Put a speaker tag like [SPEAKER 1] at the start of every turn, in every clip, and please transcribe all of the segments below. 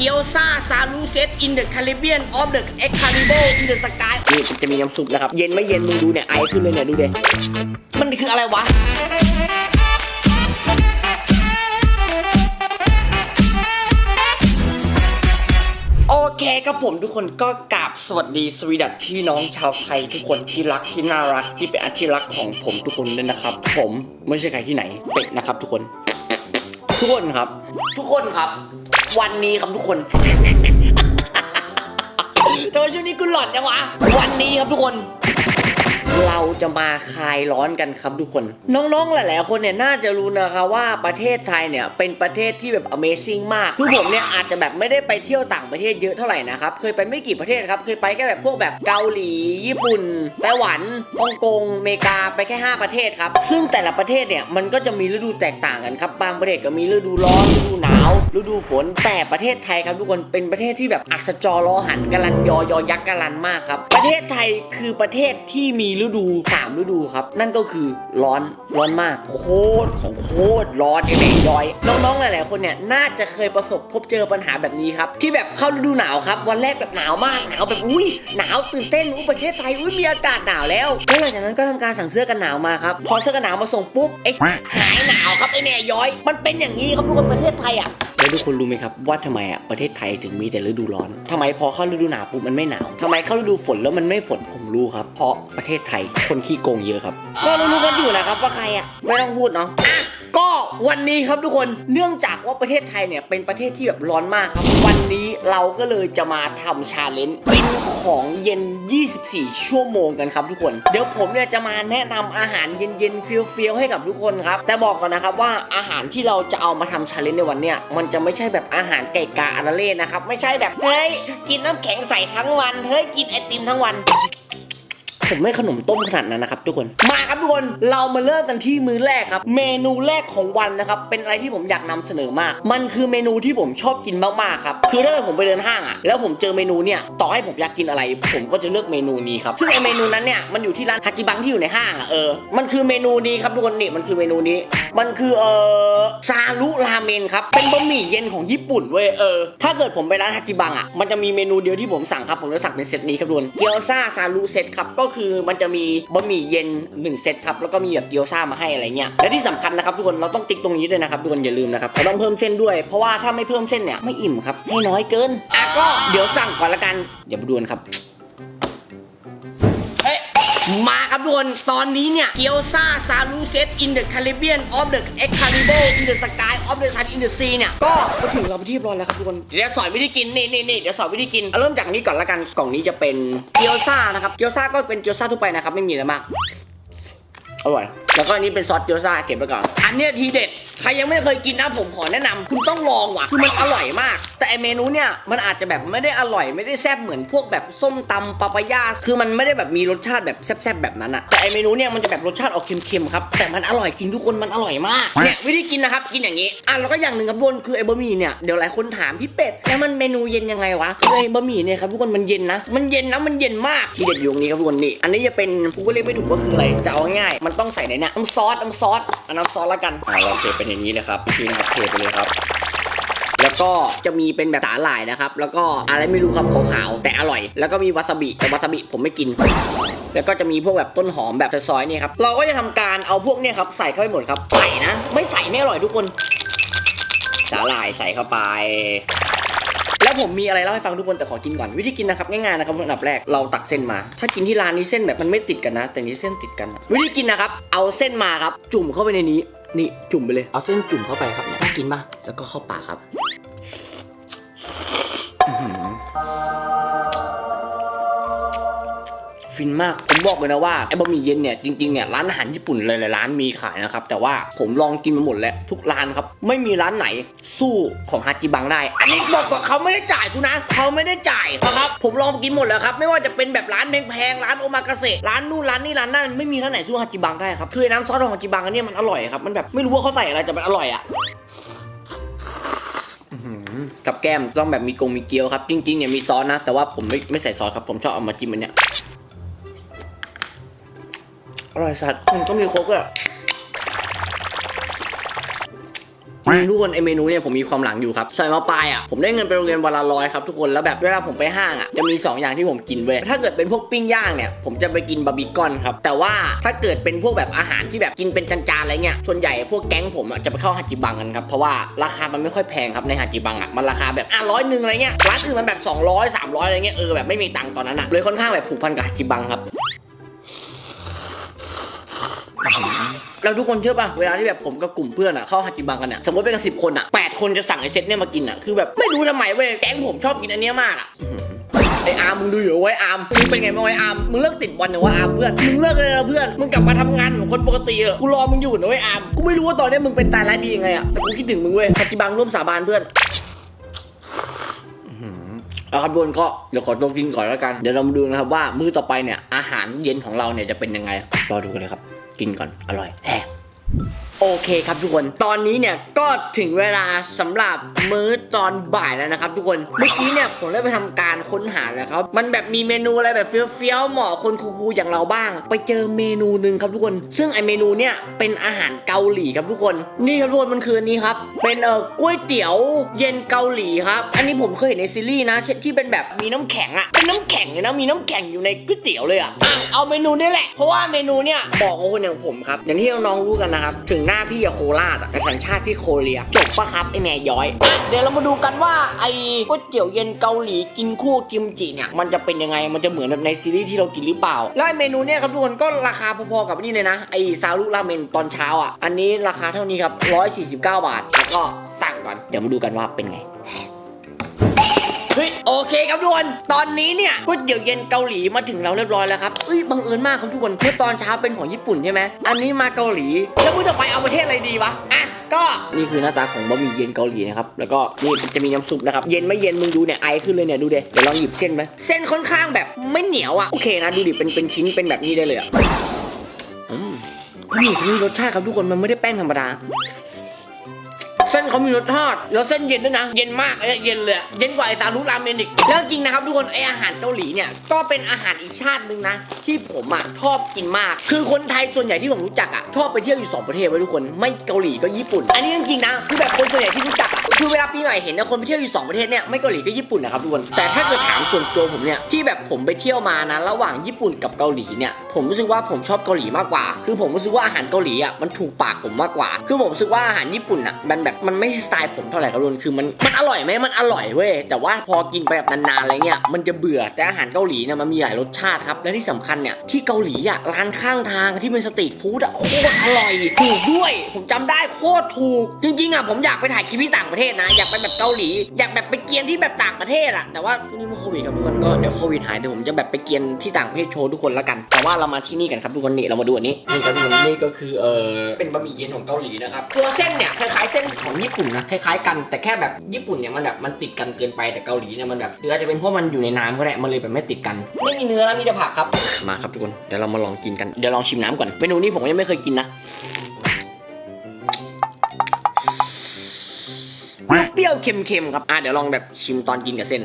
[SPEAKER 1] เกียวซาซาลูเซตอินเดอะคาริเบียนออฟเดอะเอ็กคาริโบอินเดอะสกายนี่มันจะมีน้ำซุปนะครับ เย็นไม่เย็นมึงดูเนี่ยไอขึ้นเลยเนี่ย ดูเด็มันคืออะไรวะ โอเคครับผมทุกคนก็กราบสวัสดีสวีดัตพี่น้องชาวไทยทุกคนที่รักที่น่ารักที่เป็นอาที่รักของผมทุกคนเลยนะครับ ผมไม่ใช่ใครที่ไหนเป็ดนะครับทุกคน ทุกคนครับ ทุกคนครับ วันนี้ครับทุกคนทำไมช่วงนี้กูหลอนจังวะ วันนี้ครับทุกคน เราจะมาคลายร้อนกันครับทุกคน น้องๆ หลายๆ คนเนี่ยน่าจะรู้นะคะว่าประเทศไทยเนี่ยเป็นประเทศที่แบบ Amazing มาก คือผมเนี่ยอาจจะแบบไม่ได้ไปเที่ยวต่างประเทศเยอะเท่าไหร่นะครับ เคยไปไม่กี่ประเทศครับ เคยไปแค่แบบพวกแบบเกาหลี ญี่ปุ่น ไต้หวัน ฮ่องกง อเมริกา ไปแค่ 5 ประเทศครับ ซึ่งแต่ละประเทศเนี่ยมันก็จะมีฤดูแตกต่างกันครับ บางประเทศก็มีฤดูร้อน ฤดูหน ฤดูฝน แต่ประเทศไทยครับทุกคนเป็นประเทศที่แบบอักษรจอล้อหันกะลันยอยอยักษ์กะลันมากครับ ประเทศไทยคือประเทศที่มีฤดูสามฤดูครับนั่นก็คือร้อนร้อนมากโคตรของโคตรร้อนไอ้เด็กย้อย น้องๆหลายๆคนเนี่ยน่าจะเคยประสบพบเจอปัญหาแบบนี้ครับที่แบบเข้าฤดูหนาวครับวันแรกแบบหนาวมากหนาวแบบอุ้ยหนาวตื่นเต้นอุ้ยประเทศไทยอุ้ยมีอากาศหนาวแล้วแล้วหลังจากนั้นก็ทำการสั่งเสื้อกันหนาวมาครับพอเสื้อกันหนาวมาส่งปุ๊บไอ้หายหนาวครับไอ้แม่ย้อย มันเป็นอย่างนี้ครับทุกคนประเทศไทยอะแล้วทุกคนรู้ไหมครับว่าทำไมอะประเทศไทยถึงมีแต่ฤดูร้อนทำไมพอเข้าฤดูหนาวปุ๊บมันไม่หนาวทำไมเข้าฤดูฝนแล้วมันไม่ฝนผมรู้ครับ เพราะประเทศไทยคนขี้โกงเยอะครับ ก็รู้ๆกันอยู่นะครับว่าใครอะไม่ต้องพูดเนาะ ก็วันนี้ครับทุกคนเนื่องจากว่าประเทศไทยเนี่ยเป็นประเทศที่แบบร้อนมากครับ วันนี้เราก็เลยจะมาทำชาเลนจ์กินของเย็น 24 ชั่วโมงกันครับทุกคน เดี๋ยวผมเนี่ยจะมาแนะนำอาหารเย็นๆเฟี้ยวๆให้กับทุกคนครับ แต่บอกก่อนนะครับว่าอาหารที่เราจะเอามาทำชาเลนจ์ในวันเนี้ยมันจะไม่ใช่แบบอาหารไก่กาอาราเล่นะครับ ไม่ใช่แบบเฮ้ยกินน้ำแข็งใสทั้งวันเฮ้ยกินไอติมทั้งวัน ผมไม่ขนมต้มขนาดนั้นนะครับทุกคน มาครับทุกคน เรามาเริ่มกันที่มื้อแรกครับ เมนูแรกของวันนะครับ เป็นอะไรที่ผมอยากนำเสนอมาก มันคือเมนูที่ผมชอบกินมากๆครับ คือถ้าเกิดผมไปเดินห้างอะแล้วผมเจอเมนูเนี่ย ต่อให้ผมอยากกินอะไร ผมก็จะเลือกเมนูนี้ครับ ซึ่งไอเมนูนั้นเนี่ย มันอยู่ที่ร้านฮัจิบังที่อยู่ในห้างอะเออ มันคือเมนูนี้ครับทุกคนนี่ มันคือเมนูนี้ มันคือเออซารุ เมนครับ เป็นบะหมี่เย็นของญี่ปุ่นเว้ยเออ ถ้าเกิดผมไปร้านฮัจิบังอะ มันจะมีเมนูเดียวที่ผมสั่งครับ ผมจะสั่งเป็นเซตนี้ครับทุกคนเกี๊ยวซ่าซารุเซตครับ ก็คือมันจะมีบะหมี่เย็น1เซตครับ แล้วก็มีแบบเกี๊ยวซ่ามาให้อะไรเงี้ย และที่สำคัญนะครับทุกคน เราต้องติ๊กตรงนี้ด้วยนะครับทุกคนอย่าลืมนะครับเราต้องเพิ่มเส้นด้วย เพราะว่าถ้าไม่เพิ่มเส้นเนี่ยไม่อิ่มครับ ให้น้อยเกิน อะก็เดี๋ยวสั่งก่อนละกัน เดี๋ยวมาดูกันครับ มาครับทุกคนตอนนี้เนี่ยเกียวซาซาลูเซตอินเดอะคาริเบียนออฟเดอะเอ็กคาริโบอินเดอะสกายออฟเดอะซันอินเดอะซีเนี่ย ก็มาถึงเราไปที่เรียบร้อยแล้วครับทุกคนเดี๋ยวสอนวิธีกินนี่นี่นี่เดี๋ยวสอนวิธีกินเอาเริ่มจากนี้ก่อนละกันกล่องนี้จะเป็นเกียวซานะครับเกียวซาก็เป็นเกียวซาทั่วไปนะครับไม่มีอะไรมาก อร่อย แล้วก็อันนี้เป็นซอสเกี๊ยวซ่าเก็บไว้ก่อน อันเนี้ยทีเด็ด ใครยังไม่เคยกินนะผมขอแนะนำคุณต้องลองว่ะ คือมันอร่อยมาก แต่ไอเมนูเนี่ยมันอาจจะแบบไม่ได้อร่อยไม่ได้แซ่บเหมือนพวกแบบส้มตำปาปายาคือมันไม่ได้แบบมีรสชาติแบบแซ่บๆแบบนั้นอะแต่ไอเมนูเนี่ยมันจะแบบรสชาติออกเค็มๆครับ แต่มันอร่อยจริงทุกคนมันอร่อยมาก เนี่ยวิธีกินนะครับกินอย่างนี้ อะแล้วก็อย่างหนึ่งครับทุกคนคือไอ้บะหมี่เนี่ยเดี๋ยวหลายคนถามพี่เป็ดแล้วมันเมนูเย็นยังไงวะคือไอ้บะหมี่เนี่ยครับทุกคนมันเย็นนะ มันเย็นนะมันเย็นมากทีเด็ดอยู่ตรงนี้ครับทุกคนนี่อันนี้จะเป็นกูก็เรียกไม่ถูกว่าคืออะไรแต่เอาง่ายๆมันต้องใส่ในเนี่ยน้ำซอสน้ำซอสเอาน้ำซอสแล้วกันอ่าเราเทเป็นอย่างนี้เลยครับนี่นะครับเทไปเลยครับ แล้วก็จะมีเป็นแบบสาหร่ายนะครับ แล้วก็อะไรไม่รู้ครับขาวๆแต่อร่อย แล้วก็มีวาซาบิแต่วาซาบิผมไม่กิน แล้วก็จะมีพวกแบบต้นหอมแบบซอยๆเนี่ยครับเราก็จะทำการเอาพวกเนี่ยครับใส่เข้าไปหมดครับใส่นะ ไม่ใส่ไม่อร่อยทุกคนสาหร่ายใส่เข้าไป แล้วผมมีอะไรเล่าให้ฟังทุกคนแต่ขอกินก่อน วิธีกินนะครับง่ายๆนะครับอันดับแรกเราตักเส้นมา ถ้ากินที่ร้านนี้เส้นแบบมันไม่ติดกันนะ แต่นี้เส้นติดกันอะวิธีกินนะครับ เอาเส้นมาครับ จุ่มเข้าไปในนี้ นี่จุ่มไปเลย เอาเส้นจุ่มเข้าไปครับน่ากินป่ะแล้วก็เข้าปากครับ ฟินมากผมบอกเลยนะว่าไอ้บะหมี่เย็นเนี่ยจริงๆเนี่ยร้านอาหารญี่ปุ่นหลายๆร้านมีขายนะครับแต่ว่าผมลองกินมาหมดแล้วทุกร้านครับไม่มีร้านไหนสู้ของฮาจิบังได้ อันนี้บอกก่อนเขาไม่ได้จ่ายกูนะเขาไม่ได้จ่ายนะครับผมลองกินหมดแล้วครับไม่ว่าจะเป็นแบบร้านแพงๆร้านโอมากาเสะร้านนู่นร้านนี่ร้านนั่นไม่มีร้านไหนสู้ฮาจิบังได้ครับคือไอ้น้ำซอสของฮาจิบังอันนี้มันอร่อยครับมันแบบไม่รู้ว่าเขาใส่อะไรแต่มันอร่อยอะกับแก้มต้องแบบมีกงมีเกี๊ยวครับจริงๆเนี่ยมีซอสนะ แต่ว่าผมไม่ไม่ใส่ซอสครับผมชอบเอามาจิ้มอันเนี้ย อร่อยสัตว์มันก็มีโค้กอะทุกคนไอเมนูเนี่ยผมมีความหลังอยู่ครับสมัยมปลายอะผมได้เงินไปโรงเรียนวันละร้อยครับทุกคนแล้วแบบเวลาผมไปห้างอะจะมี 2 อย่างที่ผมกินเว้ยถ้าเกิดเป็นพวกปิ้งย่างเนี่ยผมจะไปกินบาร์บีคอนครับแต่ว่าถ้าเกิดเป็นพวกแบบอาหารที่แบบกินเป็นจานๆอะไรเงี้ยส่วนใหญ่พวกแก๊งผมอะจะไปเข้าฮาจิบังกันครับเพราะว่าราคามันไม่ค่อยแพงครับในฮาจิบังอะมันราคาแบบอะร้อยหนึ่งอะไรเงี้ยร้านอื่นมันแบบ 200 300อะไรเงี้ยเออแบบไม่มีตังค์ตอนนั้นอะเลยค่อนข้างแบบผูกพันกับฮาจิบังครับ แล้วทุกคนเชื่อป่ะเวลาที่แบบผมกับกลุ่มเพื่อนอะเข้าฮาจิบังกันอะสมมติเป็นกันสิบคนอะแปดคนจะสั่งไอเซตเนี่ยมากินอะคือแบบไม่รู้ทำไมเว้ยแก๊งผมชอบกินอันเนี้ยมากอะไออาร์มมึงดูอยู่ไว้ยอาร์มมึงเป็นไงบ้างไว้อาร์มมึงเลิกติดบอลนะว่าอาร์มเพื่อนมึงเลิกเลยนะเพื่อนมึงกลับมาทำงานเหมือนคนปกติเถอะกูรอมึงอยู่นะเว้อาร์มกูไม่รู้ว่าตอนเนี้ยมึงเป็นตายร้ายดียังไงอะแต่กูคิดถึงมึงเว้ยฮาจิบังร่วมสาบานเพื่อนเอาครับทุกคนก็เดี๋ยวขอตัวกินก่อนแล้วกัน เดี๋ยวเรามาดูนะครับว่ามื้อต่อไปเนี่ยอาหารเย็นของเราเนี่ยจะเป็นยังไงรอดูกันเลยครับ กินก่อนอร่อยแฮะ โอเคครับทุกคน ตอนนี้เนี่ยก็ถึงเวลาสำหรับมื้อตอนบ่ายแล้วนะครับทุกคน เมื่อกี้เนี่ยผมได้ไปทำการค้นหาแล้วครับ มันแบบมีเมนูอะไรแบบเฟี้ยวๆเหมาะคนคูลๆอย่างเราบ้าง ไปเจอเมนูหนึ่งครับทุกคน ซึ่งไอเมนูเนี่ยเป็นอาหารเกาหลีครับทุกคน นี่ครับทุกคนมันคืออันนี้ครับ เป็นเอ่อก๋วยเตี๋ยวเย็นเกาหลีครับ อันนี้ผมเคยเห็นในซีรีส์นะที่เป็นแบบมีน้ำแข็งอะเป็นน้ำแข็งเลยนะ มีน้ำแข็งอยู่ในก๋วยเตี๋ยวเลยอะ่ะเอาเมนูนี้แหละ เพราะว่าเมนูเนี่ยบอกกับคนอย่างผมครับ อย่างที่น้องๆรู้กันนะครับ ถึงหน้าาพี่อะโคราชอะแต่สัญชาติพี่โคเรียจบปะครับไอแม่ย้อยอะเดี๋ยวเรามาดูกันว่าไอ้ก๋วยเตี๋ยวเย็นเกาหลีกินคู่กิมจิเนี่ยมันจะเป็นยังไงมันจะเหมือนแบบในซีรีส์ที่เรากินหรือเปล่า แล้วไอเมนูเนี่ยครับทุกคนก็ราคาพอๆกับนี่เลยนะไอซาลุราเมนตอนเช้าอะอันนี้ราคาเท่านี้ครับ149 บาทแล้วก็สั่งก่อนเดี๋ยวมาดูกันว่าเป็นไง เฮ้ยโอเคครับทุกคนตอนนี้เนี่ยก๋วยเตี๋ยวเย็นเกาหลีมาถึงเราเรียบร้อยแล้วครับเอ้ยบังเอิญมากครับทุกคนเมื่อตอนเช้าเป็นของญี่ปุ่นใช่ไหมอันนี้มาเกาหลี แล้วมึงจะไปเอาประเทศอะไรดีวะอะก็นี่คือหน้าตาของบะหมี่เย็นเกาหลีนะครับ แล้วก็นี่จะมีน้ำซุปนะครับ เย็นไม่เย็นมึงดูเนี่ยไอขึ้นเลยเนี่ยดูเดเดี๋ยวลองหยิบเส้นไหมเส้นค่อนข้างแบบไม่เหนียวอะ โอเคนะดูดิเป็นเป็นชิ้นเป็นแบบนี้ได้เลยอะอืมนี่มีรสชาติครับทุกคนมันไม่ได้แป้งธรรมดา เส้นเขามีรสชาติแล้วเส้นเย็นด้วยนะ เย็นมากเอ้ยเย็นเลยอะเย็นกว่าไอซารุราเมนอีกแล้วจริงนะครับทุกคนไออาหารเกาหลีเนี่ยก็เป็นอาหารอีกชาติหนึ่งนะ ที่ผมอะชอบกินมาก คือคนไทยส่วนใหญ่ที่ผมรู้จักอะชอบไปเที่ยวอยู่สองประเทศไว้ทุกคนไม่เกาหลีก็ญี่ปุ่น อันนี้จริงนะคือแบบคนส่วนใหญ่ที่รู้จักอะคือเวลาปีใหม่เห็นนะคนไปเที่ยวอยู่สองประเทศเนี่ยไม่เกาหลีก็ญี่ปุ่นนะครับทุกคนแต่ถ้าเกิดถามส่วนตัวผมเนี่ยที่แบบผมไปเที่ยวมานะระหว่างญี่ปุ่นกับเกาหลีเนี่ยผมรู้สึกว่าผมชอบเกาหลีมากกว่า คือผมรู้สึกว่าอาหารเกาหลีอะมันถูกปากผมมากกว่า คือผมรู้สึกว่าอาหารญี่ปุ่นอะมันแบบมันไม่ใช่สไตล์ผมเท่าไหร่ครับทุกคนคือมันมันอร่อยไหมมันอร่อยเว้ยแต่ว่าพอกินไปแบบนานๆอะไรเงี้ยมันจะเบื่อแต่อาหารเกาหลีเนี่ยมันมีหลายรสชาติครับและที่สำคัญเนี่ยที่เกาหลีอะร้านข้างทางที่เป็นสตรีทฟู้ดอะโคตรอร่อยถูกด้วย ผมจำได้โคตรถูก จริงๆอะผมอยากไปถ่ายคลิปที่ต่างประเทศนะ อยากไปแบบเกาหลี อยากแบบไปเกียนที่แบบต่างประเทศอะแต่ว่าช่วงนี้มันโควิดครับทุกคนก็เดี๋ยวโควิดหายเดี๋ยวผมจะแบบไปเกียนที่ต่างประเทศโชว์ทุกคนละกัน แต่ว่าเรามาที่นี่กันครับทุกคนนี่เรามาดูอันนี้นี่ครับทุกคนนี่ก็คือเออเป็นบะหมี่เย็นของเกาหลีนะครับตัวเส้นเนี่ยคล้ายๆเส้นของญี่ปุ่นนะคล้ายๆกันแต่แค่แบบญี่ปุ่นเนี่ยมันแบบมันติดกันเกินไปแต่เกาหลีเนี่ยมันแบบหรืออจะเป็นเพราะมันอยู่ในน้ำก็ได้มันเลยแบบไม่ติดกัน ไม่มีเนื้อแล้วมีแต่ผักครับมาครับทุกคนเดี๋ยวเรามาลองกินกันเดี๋ยวลองชิมน้ำก่อนเมนูนี้ผมยังไม่เคยกินนะเปรี้ยวเค็มๆครับอะเดี๋ยวลองแบบชิมตอนกินกับเส้น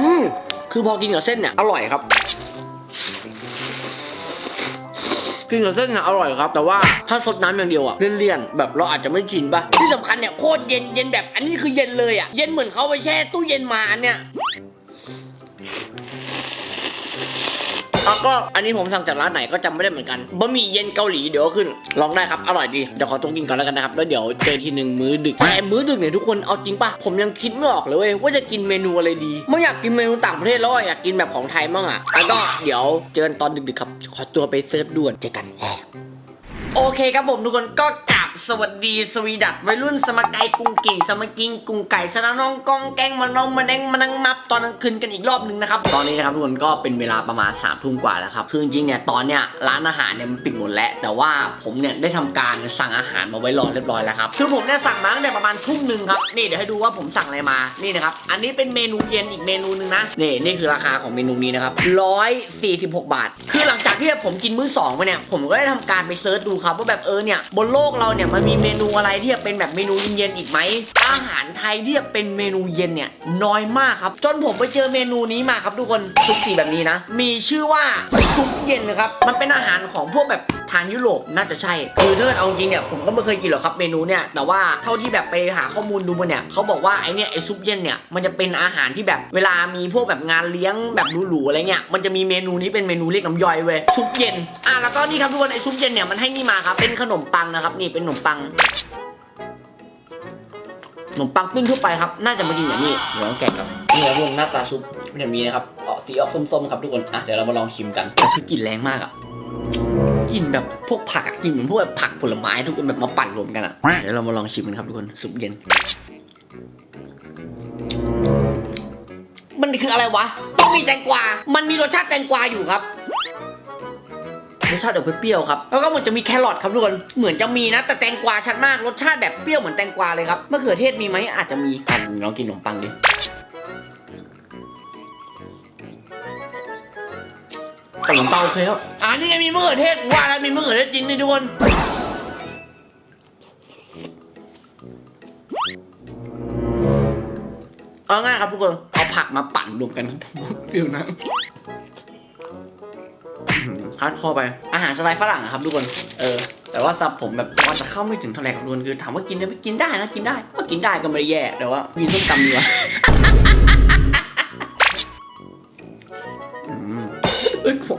[SPEAKER 1] อืมคือพอกินกับเส้นเนี่ยอร่อยครับ กินกับเส้นนะอร่อยครับ แต่ว่าถ้าสดน้ำอย่างเดียวอะเลี่ยนๆแบบเราอาจจะไม่ชินปะที่สำคัญเนี่ยโคตรเย็นเย็นแบบอันนี้คือเย็นเลยอะเย็นเหมือนเขาไปแช่ตู้เย็นมาอันเนี้ย แล้วก็อันนี้ผมสั่งจากร้านไหนก็จำไม่ได้เหมือนกันบะหมี่เย็นเกาหลีเดี๋ยวขึ้นลองได้ครับอร่อยดีเดี๋ยวขอต้องกินก่อนแล้วกันนะครับแล้วเดี๋ยวเจอทีหนึ่งมื้อดึกแต่มื้อดึกเนี่ยทุกคนเอาจริงปะผมยังคิดไม่ออกเลยเว้ยว่าจะกินเมนูอะไรดีไม่อยากกินเมนูต่างประเทศแล้วอยากกินแบบของไทยมั่งอะแล้วก็เดี๋ยวเจอกันตอนดึกๆครับ ขอตัวไปเซิร์ชด่วนเจอกันโอเคครับผมทุกคนก็กราบ สวัสดีสวีดัตวัยรุ่นสมกไก่กุ้งกิ่งสมกิงกุงไก่สนาน้องกองแกงมาน้องมาแดงมานังมับตอนกลางคืนกันอีกรอบหนึ่งนะครับตอนนี้นะครับทุกคนก็เป็นเวลาประมาณสามทุ่มกว่าแล้วครับคือจริงเนี่ยตอนเนี้ยร้านอาหารเนี่ยมันปิดหมดแล้ว แต่ว่าผมเนี่ยได้ทำการสั่งอาหารมาไว้รอเรียบร้อยแล้วครับคือผมเนี่ยสั่งมาตั้งแต่ประมาณทุ่มหนึ่งครับนี่เดี๋ยวให้ดูว่าผมสั่งอะไรมานี่นะครับอันนี้เป็นเมนูเย็นอีกเมนูหนึงนะนี่นี่คือราคาของเมนูนี้นะครับร้อยสี่สิบหกบาท คือหลังจากที่ผมกินมื้อสองไปเนี่ยผมก็ได้ทำการไปเซิร์ชดูครับว่าแบบเออเนี่ยบนโลกเราเนี่ยมันมีเมนูอะไรที่จะเป็นแบบเมนูเย็นๆอีกไหมอาหารไทยที่จะเป็นเมนูเย็นเนี่ยน้อยมากครับ จนผมไปเจอเมนูนี้มาครับทุกคนซุปสีแบบนี้นะ มีชื่อว่าซุปเย็นนะครับมันเป็นอาหารของพวกแบบทางยุโรปน่าจะใช่ คือถ้าเกิดเอาจริงเนี่ยผมก็ไม่เคยกินหรอกครับเมนูเนี่ย แต่ว่าเท่าที่แบบไปหาข้อมูลดูมาเนี่ยเขาบอกว่าไอเนี่ยไอซุปเย็นเนี่ยมันจะเป็นอาหารที่แบบเวลามีพวกแบบงานเลี้ยงแบบหรูๆอะไรเงี้ยมันจะมีเมนูนี้เป็นเมนูเรียกน้ำย่อยเว้ยซุปเย็นอะแล้วก็นี่ครับทุกคนไอซุปเย็นเนี่ยมันให้นี่มาครับเป็นขนมปังนะครับนี่เป็นขนมปังขนมปังปิ้งทั่วไปครับ น่าจะมากินอย่างนี้เดี๋ยวลองแกะกันนี่ครับทุกหน้าตาซุปเป็นแบบนี้นะครับออกสีออกส้มๆครับทุกคน อะ เดี๋ยวเรามาลองชิมกันคือกลิ่นแรงมากอะ กลิ่นแบบพวกผักอะกลิ่นเหมือนพวกแบบผักผลไม้ทุกคนแบบมาปั่นรวมกันอะเดี๋ยวเรามาลองชิมกันครับทุกคนซุปเย็น มันคืออะไรวะ ต้องมีแตงกวา มันมีรสชาติแตงกวาอยู่ครับรสชาติออกเปรี้ยวๆครับ แล้วก็เหมือนจะมีแครอทครับทุกคน เหมือนจะมีนะ แต่แตงกวาชัดมาก รสชาติแบบเปรี้ยวเหมือนแตงกวาเลยครับมะเขือเทศมีไหมอาจจะมีอะลองกินขนมปังดิ ขนมปังโอเคครับอ่านี่ไงมีมะเขือเทศว่าแล้วมีมะเขือเทศจริงนี่ทุกคนเอาง่ายครับทุกคนเอาผักมาปั่นรวมกันครับฟิลนะฮาร์ดคอร์ไป อาหารสไตล์ฝรั่งอะครับทุกคน เออ แต่ว่าสับผมแบบว่าจะเข้าไม่ถึงท่าไหร่ครับทุกคนคือถามว่ากินได้ไหมกินได้นะกินได้ ว่ากินได้ก็ไม่ได้แย่ แต่ว่ามีส้มตำดีกว่า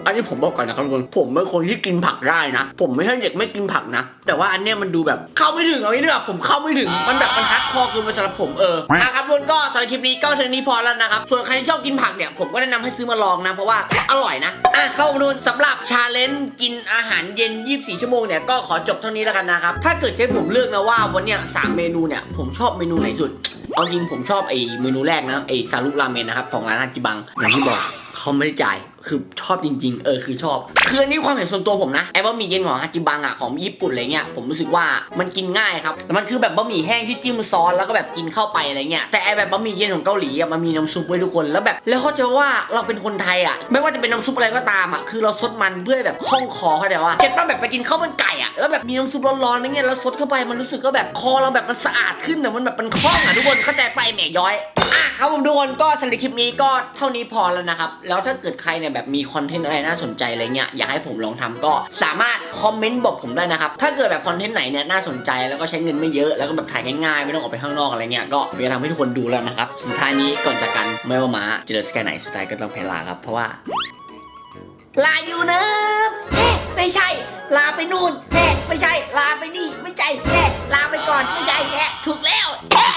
[SPEAKER 1] อันนี้ผมบอกก่อนนะครับทุกคนผมเป็นคนที่กินผักได้นะ ผมไม่ใช่เด็กไม่กินผักนะ แต่ว่าอันเนี้ยมันดูแบบเข้าไม่ถึงเอางี้ดีกว่าผมเข้าไม่ถึง มันแบบมันฮัดคอคือมันสำหรับผมเอออะครับทุกคนก็สำหรับคลิปนี้ก็เท่านี้พอแล้วนะครับ ส่วนใครที่ชอบกินผักเนี่ยผมก็แนะนำให้ซื้อมาลองนะ เพราะว่าอร่อยนะอะเข้ามาดูสำหรับชาเลนจ์กินอาหารเย็น 24 ชั่วโมงเนี่ยก็ขอจบเท่านี้แล้วกันนะครับถ้าเกิดใช้ผมเลือกนะว่าวันเนี้ยสามเมนูเนี่ยผมชอบเมนูไหนสุดเอาจริงผมชอบไอ้เมนูแรกนะไอ้ซาลุราเมนนะครับของร้านอาจิบังอย่างที่บอก เขาไม่ได้จ่ายคือชอบจริง ๆ เออคือชอบคืออันนี้ความเห็นส่วนตัวผมนะไอ้บะหมี่เย็นของอาจิบังอะของญี่ปุ่นอะไรเงี้ยผมรู้สึกว่ามันกินง่ายครับแต่มันคือแบบบะหมี่แห้งที่จิ้มซอสแล้วก็แบบกินเข้าไปอะไรเงี้ยแต่ไอ้แบบบะหมี่เย็นของเกาหลีอะมันมีน้ำซุปไว้ทุกคนแล้วแบบ แล้วเขาจะว่าเราเป็นคนไทยอะ ไม่ว่าจะเป็นน้ำซุปอะไรก็ตามอะคือเราซดมันเพื่อแบบคล่องคอเข้าใจว่าเก็ตป่ะแบบไปกินข้าวมันไก่อะแล้วแบบมีน้ำซุปร้อนๆอะไรเงี้ยแล้วซดเข้าไปมันรู้สึกก็แบบคอเราแบบมันสะอาดขึ้นอะมันแบบมันคล่องอะทุกคนเข้าใจไปแหมย้อย ครับผมทุกคนก็สำหรับคลิปนี้ก็เท่านี้พอแล้วนะครับ แล้วถ้าเกิดใครเนี่ยแบบมีคอนเทนต์อะไรน่าสนใจอะไรเงี้ยอยากให้ผมลองทำก็สามารถคอมเมนต์บอกผมได้นะครับ ถ้าเกิดแบบคอนเทนต์ไหนเนี่ยน่าสนใจแล้วก็ใช้เงินไม่เยอะแล้วก็แบบถ่ายง่ายๆ ไม่ต้องออกไปข้างนอกอะไรเงี้ยก็จะทำให้ทุกคนดูแล้วนะครับสุดท้ายนี้ก่อนจากกันไม่ว่ามาจะเดินสกายไหนสไตล์ก็ต้องแพ้ลาครับเพราะว่าลาอยู่เนอะเอ๊ะไม่ใช่ ลาไปนู่นเอ๊ะไม่ใช่ ลาไปนี่ ไม่ใช่เอ๊ะลาไปก่อน ไม่ใช่แอะถูกแล้วเอ๊ะ